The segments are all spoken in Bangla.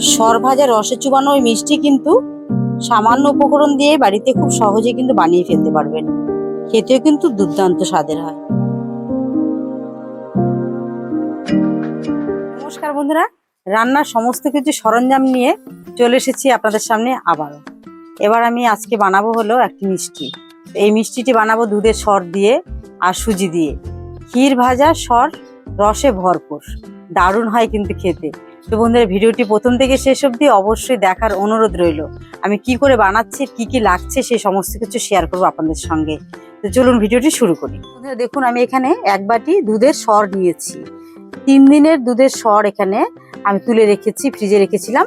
সর ভাজা রসে চুবানো ওই মিষ্টি কিন্তু সামান্য উপকরণ দিয়ে বাড়িতে খুব সহজে কিন্তু বানিয়ে ফেলতে পারবেন। খেতেও কিন্তু দুর্দান্ত স্বাদের হয়। নমস্কার বন্ধুরা, রান্নার সমস্ত কিছু সরঞ্জাম নিয়ে চলে এসেছি আপনাদের সামনে আবারও এবার আমি আজকে বানাবো হলো একটি মিষ্টি। এই মিষ্টিটি বানাবো দুধের সর দিয়ে আর সুজি দিয়ে। ক্ষীর ভাজা, সর, রসে ভরপুর। দারুণ হয় কিন্তু খেতে। তো বন্ধুরা, ভিডিওটি প্রথম থেকে শেষ অবধি অবশ্যই দেখার অনুরোধ রইল। আমি কি করে বানাচ্ছি, কি কি লাগছে, সেই সমস্ত কিছু শেয়ার করব আপনাদের সঙ্গে। তো চলুন ভিডিওটি শুরু করি। বন্ধুরা, দেখুন, আমি এখানে এক বাটি দুধের সর নিয়েছি। তিন দিনের দুধের সর এখানে আমি তুলে রেখেছি ফ্রিজে রেখেছিলাম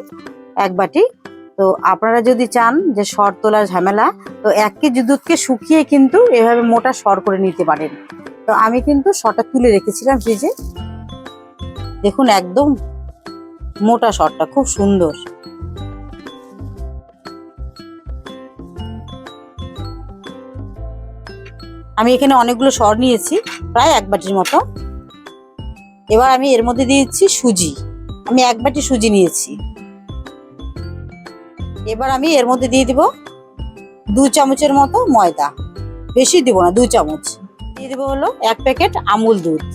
এক বাটি। তো আপনারা যদি চান যে সর তোলার ঝামেলা, তো এক কেজি দুধকে শুকিয়ে কিন্তু এভাবে মোটা সর করে নিতে পারেন। তো আমি কিন্তু সরটা তুলে রেখেছিলাম ফ্রিজে দেখুন, একদম মোটা সরটা খুব সুন্দর। আমি এখানে অনেকগুলো সর নিয়েছি, প্রায় এক বাটির মতো। এবার আমি এর মধ্যে দিয়েছি সুজি। আমি এক বাটি সুজি নিয়েছি। এবার আমি এর মধ্যে দিয়ে দিব দু চামচের মতো ময়দা। বেশি দিব না, দু চামচ। দিয়ে দেবো হলো এক প্যাকেট আমুল দুধ।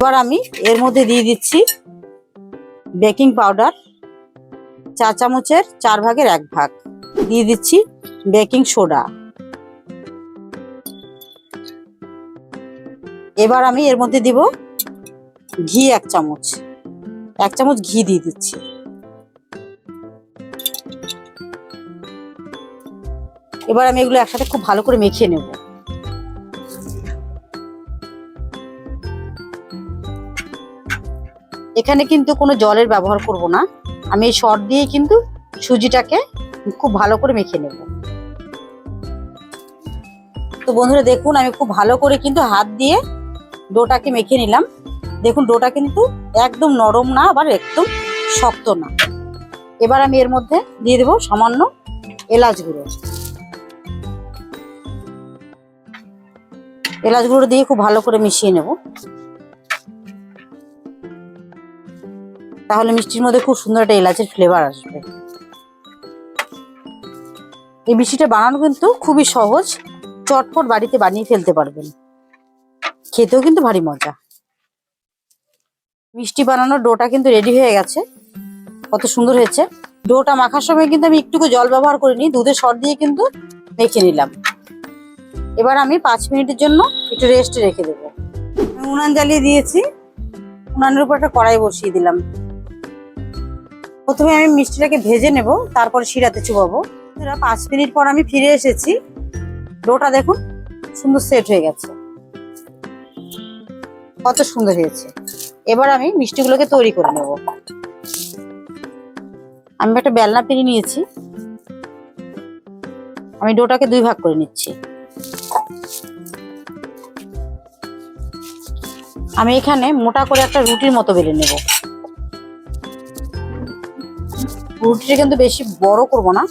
এবার আমি এর মধ্যে দিয়ে দিচ্ছি বেকিং পাউডার, চা চামচের চার ভাগের এক ভাগ। দিয়ে দিচ্ছি বেকিং সোডা। এবার আমি এর মধ্যে দিব ঘি এক চামচ। এক চামচ ঘি দিয়ে দিচ্ছি। এবার আমি এগুলো একসাথে খুব ভালো করে মেখিয়ে নেব। এখানে কিন্তু কোনো জলের ব্যবহার করব না। আমি এই শর্ট দিয়ে কিন্তু সুজিটাকে খুব ভালো করে মেখে নেব। তো বন্ধুরা দেখুন, আমি খুব ভালো করে কিন্তু হাত দিয়ে ডোটাকে মেখে নিলাম। দেখুন, ডোটা কিন্তু একদম নরম না, আবার একদম শক্ত না। এবার আমি এর মধ্যে দিয়ে দেবো সামান্য এলাচ গুঁড়ো। এলাচ গুঁড়ো দিয়ে খুব ভালো করে মিশিয়ে নেব। তাহলে মিষ্টির মধ্যে খুব সুন্দর একটা এলাচের ফ্লেভার আসবে। এই মিষ্টিটা বানানো কিন্তু খুবই সহজ, চটপট বাড়িতে বানিয়ে ফেলতে পারবেন। খেতেও কিন্তু ভারী মজা। মিষ্টি বানানোর ডোটা কিন্তু রেডি হয়ে গেছে, কত সুন্দর হয়েছে। ডোটা মাখার সময় কিন্তু আমি একটুকু জল ব্যবহার করিনি দুধের সর দিয়ে কিন্তু মেখে নিলাম। এবার আমি পাঁচ মিনিটের জন্য একটু রেস্টে রেখে দেবো। উনান জ্বালিয়ে দিয়েছি, উনানের উপর একটা কড়াই বসিয়ে দিলাম। প্রথমে আমি মিষ্টিটাকে ভেজে নেব, তারপরে শিরাতে চুবাবো। পাঁচ মিনিট পর আমি ফিরে এসেছি। ডোটা দেখুন, সুন্দর সেট হয়ে গেছে। কত সুন্দর হয়েছে। এবার আমি মিষ্টিগুলোকে তৈরি করে নেব। আমি একটা বেলনা পেরে নিয়েছি। আমি ডোটাকে দুই ভাগ করে নিচ্ছি। আমি এখানে মোটা করে একটা রুটির মতো বেলে নেব। রুটিটা কিন্তু বেশি বড় করব না।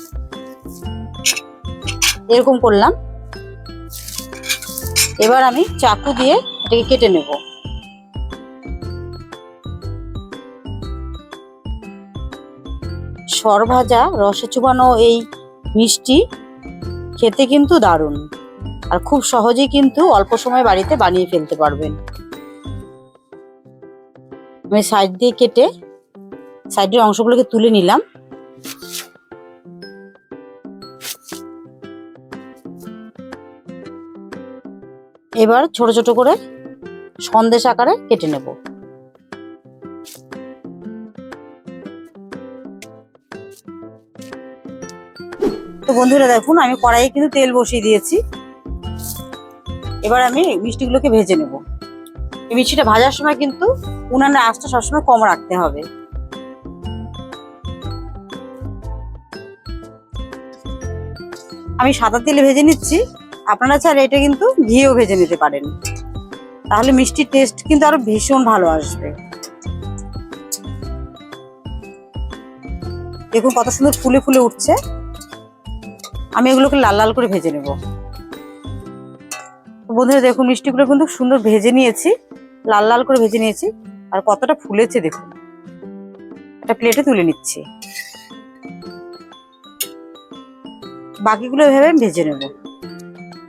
এরকম করলাম। এবার আমি চাকু দিয়ে এটাকে কেটে নেব। সরভাজা, রসে চুবানো এই মিষ্টি খেতে কিন্তু দারুণ। আর খুব সহজেই কিন্তু অল্প সময় বাড়িতে বানিয়ে ফেলতে পারবেন। আমি সাইড দিয়ে কেটে সাইডের অংশগুলোকে তুলে নিলাম। এবার ছোট ছোট করে সন্দেশ আকারে কেটে নেব। তো বন্ধুরা দেখুন, আমি কড়াইয়ে কিন্তু তেল বসিয়ে দিয়েছি। এবার আমি মিষ্টিগুলোকে ভেজে নেব। মিষ্টিটা ভাজার সময় কিন্তু উনানের আঁচটা সবসময় কম রাখতে হবে। আমি সাদা তেলে ভেজে নিচ্ছি। আপনারা চাইলে এটা কিন্তু ঘিয়েও ভেজে নিতে পারেন। তাহলে মিষ্টির টেস্ট কিন্তু আরও ভীষণ ভালো আসবে। দেখুন কত সুন্দর ফুলে ফুলে উঠছে। আমি এগুলোকে লাল লাল করে ভেজে নেব। বন্ধুরা, দেখুন মিষ্টিগুলো কিন্তু সুন্দর ভেজে নিয়েছি। লাল লাল করে ভেজে নিয়েছি। আর কতটা ফুলেছে দেখুন। একটা প্লেটে তুলে নিচ্ছি। বাকিগুলো ভেবে আমি ভেজে নেব।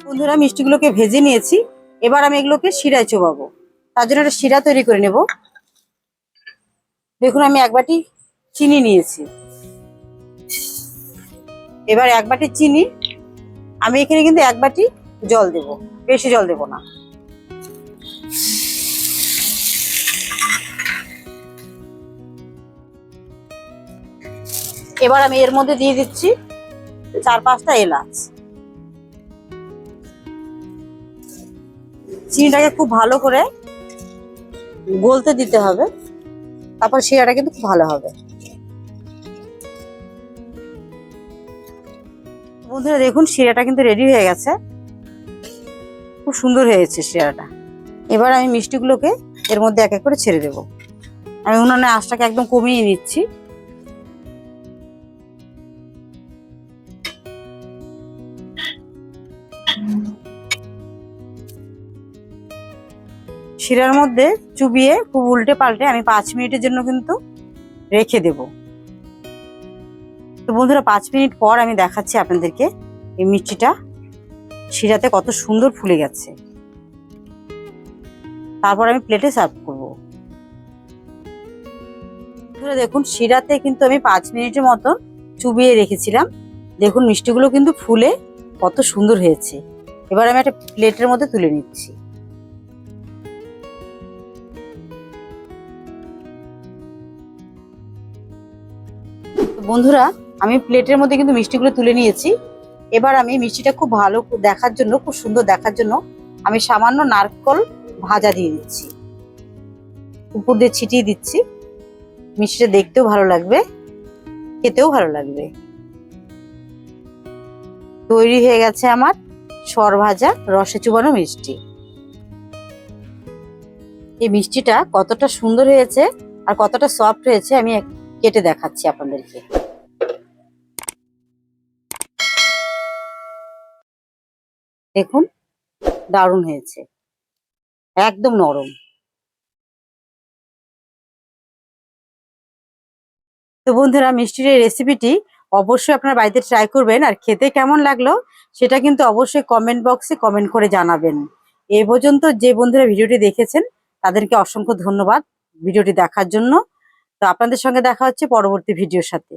বন্ধুরা, মিষ্টিগুলোকে ভেজে নিয়েছি। এবার আমি এগুলোকে শিরায় চোবাবো। তার জন্য একটা শিরা তৈরি করে নেব। দেখুন, আমি এক বাটি চিনি নিয়েছি। এবার এক বাটি চিনি, আমি এখানে কিন্তু এক বাটি জল দেব। বেশি জল দেব না। এবার আমি এর মধ্যে দিয়ে দিচ্ছি চার পাঁচটা এলাচ। চিনিটাকে খুব ভালো করে গলতে দিতে হবে। তারপর শিরাটা কিন্তু খুব ভালো হবে। বন্ধুরা, দেখুন, শিরাটা কিন্তু রেডি হয়ে গেছে। খুব সুন্দর হয়েছে শিরাটা। এবার আমি মিষ্টিগুলোকে এর মধ্যে এক এক করে ছেড়ে দেব। আমি উনানে আঁচটাকে একদম কমিয়ে নিচ্ছি। শিরার মধ্যে চুবিয়ে খুব উল্টে পাল্টে আমি পাঁচ মিনিটের জন্য কিন্তু রেখে দেব। তো বন্ধুরা, পাঁচ মিনিট পর আমি দেখাচ্ছি আপনাদেরকে এই মিষ্টিটা। শিরাতে কত সুন্দর ফুলে গেছে। তারপর আমি প্লেটে সার্ভ করব। দেখুন, শিরাতে কিন্তু আমি পাঁচ মিনিটের মতন চুবিয়ে রেখেছিলাম। দেখুন, মিষ্টিগুলো কিন্তু ফুলে কত সুন্দর হয়েছে। এবার আমি একটা প্লেটের মধ্যে তুলে নিচ্ছি। বন্ধুরা, আমি প্লেটের মধ্যে কিন্তু মিষ্টিগুলো তুলে নিয়েছি। এবার আমি মিষ্টিটা খুব ভালো দেখার জন্য, খুব সুন্দর দেখার জন্য আমি সামান্য নারকল ভাজা দিয়ে দিচ্ছি। উপর দিয়ে ছিটিয়ে দিচ্ছি। মিষ্টিটা দেখতেও ভালো লাগবে, খেতেও ভালো লাগবে। তৈরি হয়ে গেছে আমার সর ভাজা রসে চুবানো মিষ্টি। এই মিষ্টিটা কতটা সুন্দর হয়েছে আর কতটা সফট হয়েছে আমি কেটে দেখাচ্ছি আপনাদেরকে। দেখুন, দারুণ হয়েছে। একদম নরম। তো বন্ধুরা, মিষ্টির এই রেসিপিটি অবশ্যই আপনার বাড়িতে ট্রাই করবেন। আর খেতে কেমন লাগল, সেটা কিন্তু অবশ্যই কমেন্ট বক্সে কমেন্ট করে জানাবেন। এ পর্যন্ত যে বন্ধুরা ভিডিওটি দেখেছেন, তাদেরকে অসংখ্য ধন্যবাদ ভিডিওটি দেখার জন্য। তো আপনাদের সঙ্গে দেখা হচ্ছে পরবর্তী ভিডিওর সাথে।